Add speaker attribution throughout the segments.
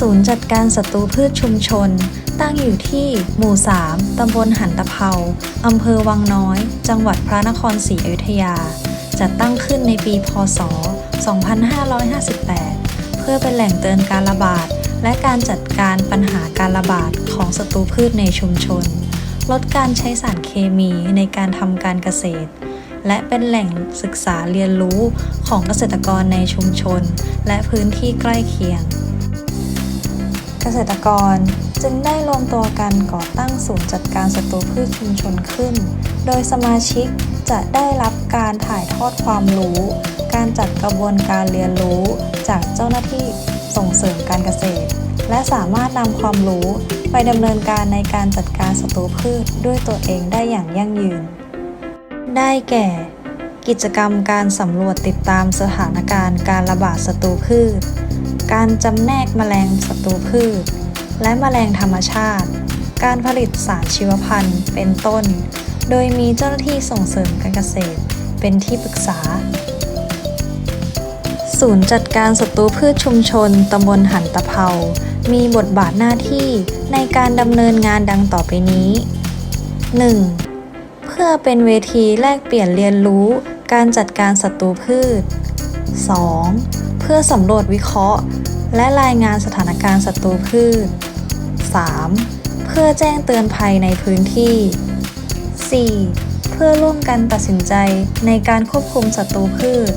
Speaker 1: ศูนย์จัดการศัตรูพืชชุมชน ตั้งอยู่ที่หมู่ 3 ตำบลหันตะเภาอำเภอวังน้อย จังหวัดพระนครศรีอยุธยา จัดตั้งขึ้นในปี พศ 2558 เพื่อเป็นแหล่งเตือนการระบาด และการจัดการปัญหาการระบาดของศัตรูพืชในชุมชน ลดการใช้สารเคมีในการทำการเกษตรและเป็นแหล่งศึกษาเรียนรู้ของเกษตรกรในชุมชน และพื้นที่ใกล้เคียง เกษตรกรจึงได้รวมตัวกันก่อตั้งศูนย์จัดการศัตรูพืชชุมชนขึ้น โดยสมาชิกจะได้รับการถ่ายทอดความรู้ การจัดกระบวนการเรียนรู้จากเจ้าหน้าที่ส่งเสริมการเกษตร และสามารถนำความรู้ไปดำเนินการในการจัดการศัตรูพืชด้วยตัวเองได้อย่างยั่งยืน ได้แก่ กิจกรรมการสำรวจติดตามสถานการณ์การระบาดศัตรูพืช การจำแนกแมลงศัตรูพืช และแมลงธรรมชาติ การผลิตสารชีวพันธุ์เป็นต้น โดยมีเจ้าหน้าที่ส่งเสริมการเกษตร เป็นที่ปรึกษา ศูนย์จัดการศัตรูพืชชุมชนตำบลหันตะเภามีบทบาทหน้าที่ในการดำเนินงานดังต่อไปนี้ 1. เพื่อเป็นเวทีแลกเปลี่ยนเรียนรู้การจัดการศัตรูพืช 2. เพื่อสำรวจวิเคราะห์ และรายงานสถานการณ์ศัตรูพืช 3. เพื่อแจ้งเตือนภัยในพื้นที่ 4. เพื่อร่วมกันตัดสินใจในการควบคุมศัตรูพืช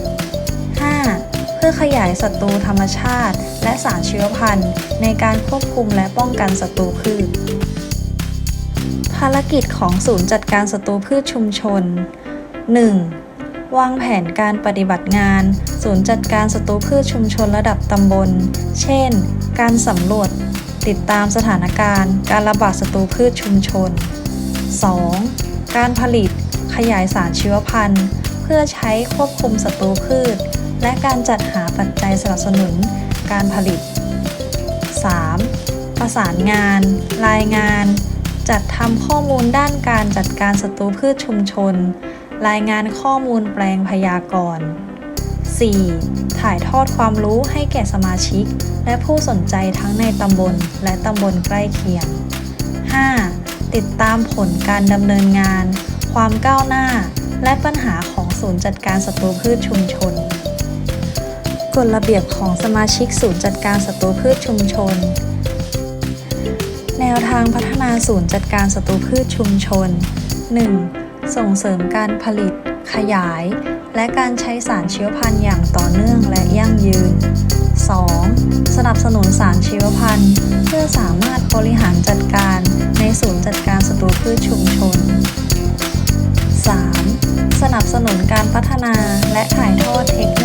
Speaker 1: 5. เพื่อขยายศัตรูธรรมชาติ และสารชีวพันธุ์ ในการควบคุมและป้องกันศัตรูพืช ภารกิจของศูนย์จัดการศัตรูพืชชุมชน 1. วางแผนการปฏิบัติงาน ศูนย์จัดการศัตรูพืชชุมชนระดับตำบล เช่น การสำรวจ ติดตามสถานการณ์ การระบาดศัตรูพืชชุมชน 2. การผลิต ขยายสารชีวพันธุ์ เพื่อใช้ควบคุมศัตรูพืช และการจัดหาปัจจัยสนับสนุน การผลิต 3. ประสานงาน รายงาน จัดทำข้อมูลด้านการจัดการศัตรูพืชชุมชน รายงานข้อมูลแปลงพยากรณ์ 4. ถ่ายทอดความรู้ให้แก่สมาชิก และผู้สนใจทั้งในตำบลและตำบลใกล้เคียง 5. ติดตามผลการดำเนินงาน ความก้าวหน้า และปัญหาของศูนย์จัดการศัตรูพืชชุมชน กฎระเบียบของสมาชิกศูนย์จัดการศัตรูพืชชุมชน แนวทางพัฒนาศูนย์จัดการศัตรูพืชชุมชน 1. ส่งเสริมการผลิต ขยาย และการใช้สารชีวพันธุ์อย่างต่อเนื่องและยั่งยืน 2. สนับสนุนสารชีวพันธุ์ เพื่อสามารถบริหารจัดการในศูนย์จัดการศัตรูพืชชุมชน 3. สนับสนุนการพัฒนาและถ่ายทอดเทคโน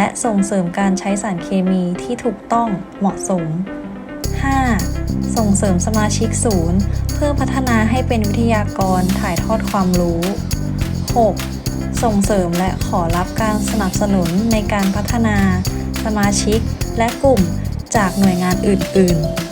Speaker 1: และส่งเสริมการใช้สารเคมีที่ถูกต้องเหมาะสม 5. ส่งเสริมสมาชิกศูนย์ เพื่อพัฒนาให้เป็นวิทยากรถ่ายทอดความรู้ 6. ส่งเสริมและขอรับการสนับสนุนในการพัฒนา สมาชิกและกลุ่มจากหน่วยงานอื่น ๆ